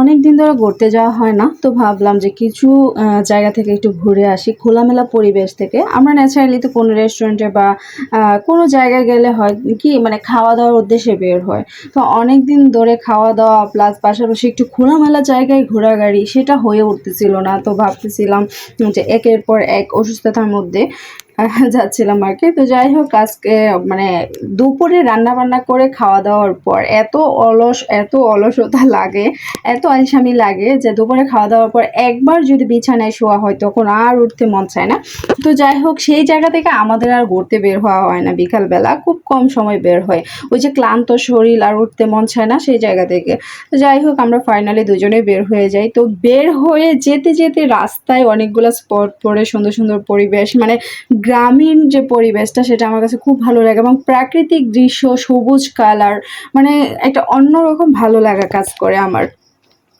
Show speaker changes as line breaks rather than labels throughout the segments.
অনেক দিন ধরে ঘুরতে যাওয়া হয় না, তো ভাবলাম যে কিছু জায়গা থেকে একটু ঘুরে আসি, খোলামেলা পরিবেশ থেকে। আমরা ন্যাচারালি তো কোনো রেস্টুরেন্টে বা কোনো জায়গায় গেলে হয় কি মানে খাওয়া দাওয়ার উদ্দেশ্যে বের হয়। তো অনেক দিন ধরে খাওয়া দাওয়া প্লাস পাশাপাশি একটু খোলামেলা জায়গায় ঘোরাঘুরি সেটা হয়ে উঠতেছিল না। তো ভাবতেছিলাম যে একের পর এক অসুস্থতার মধ্যে যাচ্ছিলাম আর কি। তো যাই হোক, আজকে মানে দুপুরে রান্না বান্না করে খাওয়া দাওয়ার পর এত অলস, এত অলসতা লাগে, এত আলসামি লাগে যে দুপুরে খাওয়া দাওয়ার পর একবার যদি বিছানায় শোয়া হয় তখন আর উঠতে মন চায় না। তো যাই হোক, সেই জায়গা থেকে আমাদের আর ঘুরতে বের হওয়া হয় না। বিকালবেলা খুব কম সময় বের হয়। ওই যে ক্লান্ত শরীর আর উঠতে মন চায় না সেই জায়গা থেকে। তো যাই হোক, আমরা ফাইনালি দুজনে বের হয়ে যাই। তো বের হয়ে যেতে যেতে রাস্তায় অনেকগুলো স্পট পড়ে, সুন্দর সুন্দর পরিবেশ মানে গ্রামীণ যে পরিবেশটা, সেটা আমার কাছে খুব ভালো লাগে এবং প্রাকৃতিক দৃশ্য, সবুজ কালার মানে একটা অন্যরকম ভালো লাগা কাজ করে আমার।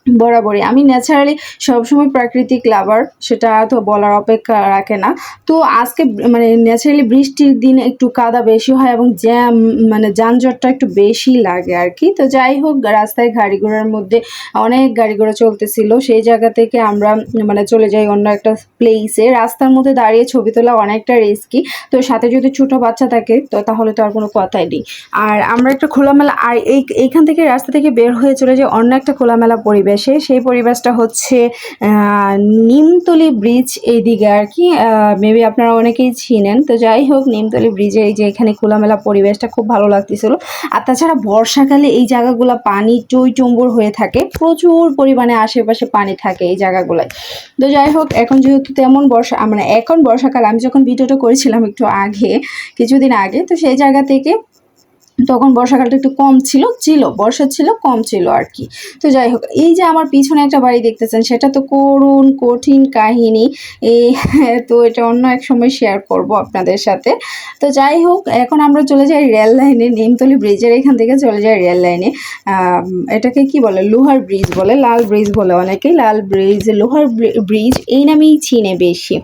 বরাবরই। আমি ন্যাচারালি সবসময় প্রাকৃতিক লাভার সেটা তো বলার অপেক্ষা রাখে না। তো আজকে মানে ন্যাচারালি বৃষ্টির দিনে একটু কাদা বেশি হয় এবং জ্যাম মানে যানজটটা একটু বেশি লাগে আর কি তো যাই হোক, রাস্তায় গাড়ি ঘোড়ার মধ্যে অনেক গাড়ি ঘোড়া চলতেছিল। সেই জায়গা থেকে আমরা মানে চলে যাই অন্য একটা প্লেসে রাস্তার মধ্যে দাঁড়িয়ে ছবি তোলা অনেকটা রিস্কি তো সাথে যদি ছোট বাচ্চা থাকে, তো তাহলে তো আর কোনো কথাই নেই। আর আমরা একটা খোলামেলা, আর এই, এইখান থেকে রাস্তা থেকে বের হয়ে চলে যাই অন্য একটা খোলামেলা পরিবেশে। সেই পরিবেশটা হচ্ছে নিমতলি ব্রিজ এইদিকে আর কি। মেবি আপনারা অনেকেই চিনেন। তো যাই হোক, নিমতলি ব্রিজে এই যে এখানে খোলামেলা পরিবেশটা খুব ভালো লাগতেছিল। আর তাছাড়া বর্ষাকালে এই জায়গাগুলো পানি টই টম্বুর হয়ে থাকে। প্রচুর পরিমাণে আশেপাশে পানি থাকে এই জায়গাগুলোয়। তো যাই হোক, এখন যেহেতু তেমন বর্ষা মানে এখন বর্ষাকাল, আমি যখন ভিডিওটা করেছিলাম একটু আগে, কিছুদিন আগে, তো সেই জায়গা থেকে তখন বর্ষাকালটা একটু কম ছিল ছিল, বর্ষা ছিল, কম ছিল আর কি। তো যাই হোক, এই যে আমার পিছনে একটা বাড়ি দেখতেছেন, সেটা তো করুণ, কঠিন কাহিনী। এই তো এটা অন্য এক সময় শেয়ার করব আপনাদের সাথে। তো যাই হোক, এখন আমরা চলে যাই রেল লাইনে নিমতলি ব্রিজের এখান থেকে চলে যাই রেল লাইনে এটাকে কি বলে? লোহার ব্রিজ বলে, লাল ব্রিজ বলে অনেকেই। লাল ব্রিজ লোহার ব্রিজ এই নামেই চিনে বেশি।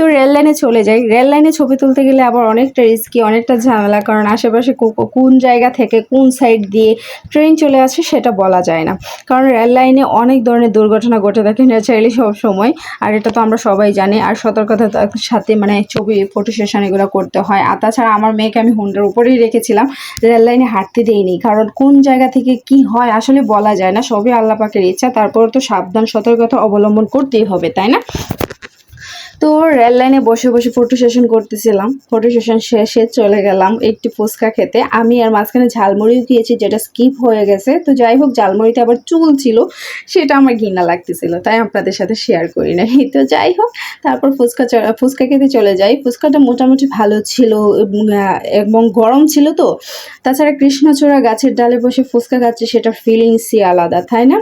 তো রেল লাইনে চলে যাই। রেল লাইনে ছবি তুলতে গেলে আবার অনেকটা রিস্কি অনেকটা ঝামেলা, কারণ আশেপাশে কোন জায়গা থেকে কোন সাইড দিয়ে ট্রেন চলে আসে সেটা বলা যায় না। কারণ রেল লাইনে অনেক ধরনের দুর্ঘটনা ঘটে থাকে ন্যাচারালি সব সময়, আর এটা তো আমরা সবাই জানি। আর সতর্কতার সাথে মানে ছবি ফটো সেশন এগুলো করতে হয়। আর তাছাড়া আমার মেয়েকে আমি হুন্ডার উপরেই রেখেছিলাম। রেল লাইনে হাঁটতে দেইনি। কারণ কোন জায়গা থেকে কি হয় আসলে বলা যায় না। সবই আল্লাহ পাকের ইচ্ছা। তারপর তো সাবধান, সতর্কতা অবলম্বন করতেই হবে, তাই না? তো রেল লাইনে বসে বসে ফটো সেশন করতেছিলাম। ফটো সেশন শেষে চলে গেলাম একটি ফুচকা খেতে। আমি আর মাঝখানে ঝালমুড়িও খেয়েছি, যেটা স্কিপ হয়ে গেছে। তো যাই হোক, ঝালমুড়িতে আবার চুল ছিল, সেটা আমার ঘৃণা লাগতেছিল, তাই আপনাদের সাথে শেয়ার করি নাই। তো যাই হোক, তারপর ফুচকা ফুচকা খেতে চলে যাই। ফুচকাটা মোটামুটি ভালো ছিল এবং গরম ছিল তো। তাছাড়া কৃষ্ণচূড়া গাছের ডালে বসে ফুচকা খাচ্ছে সেটা ফিলিংসই আলাদা, তাই না?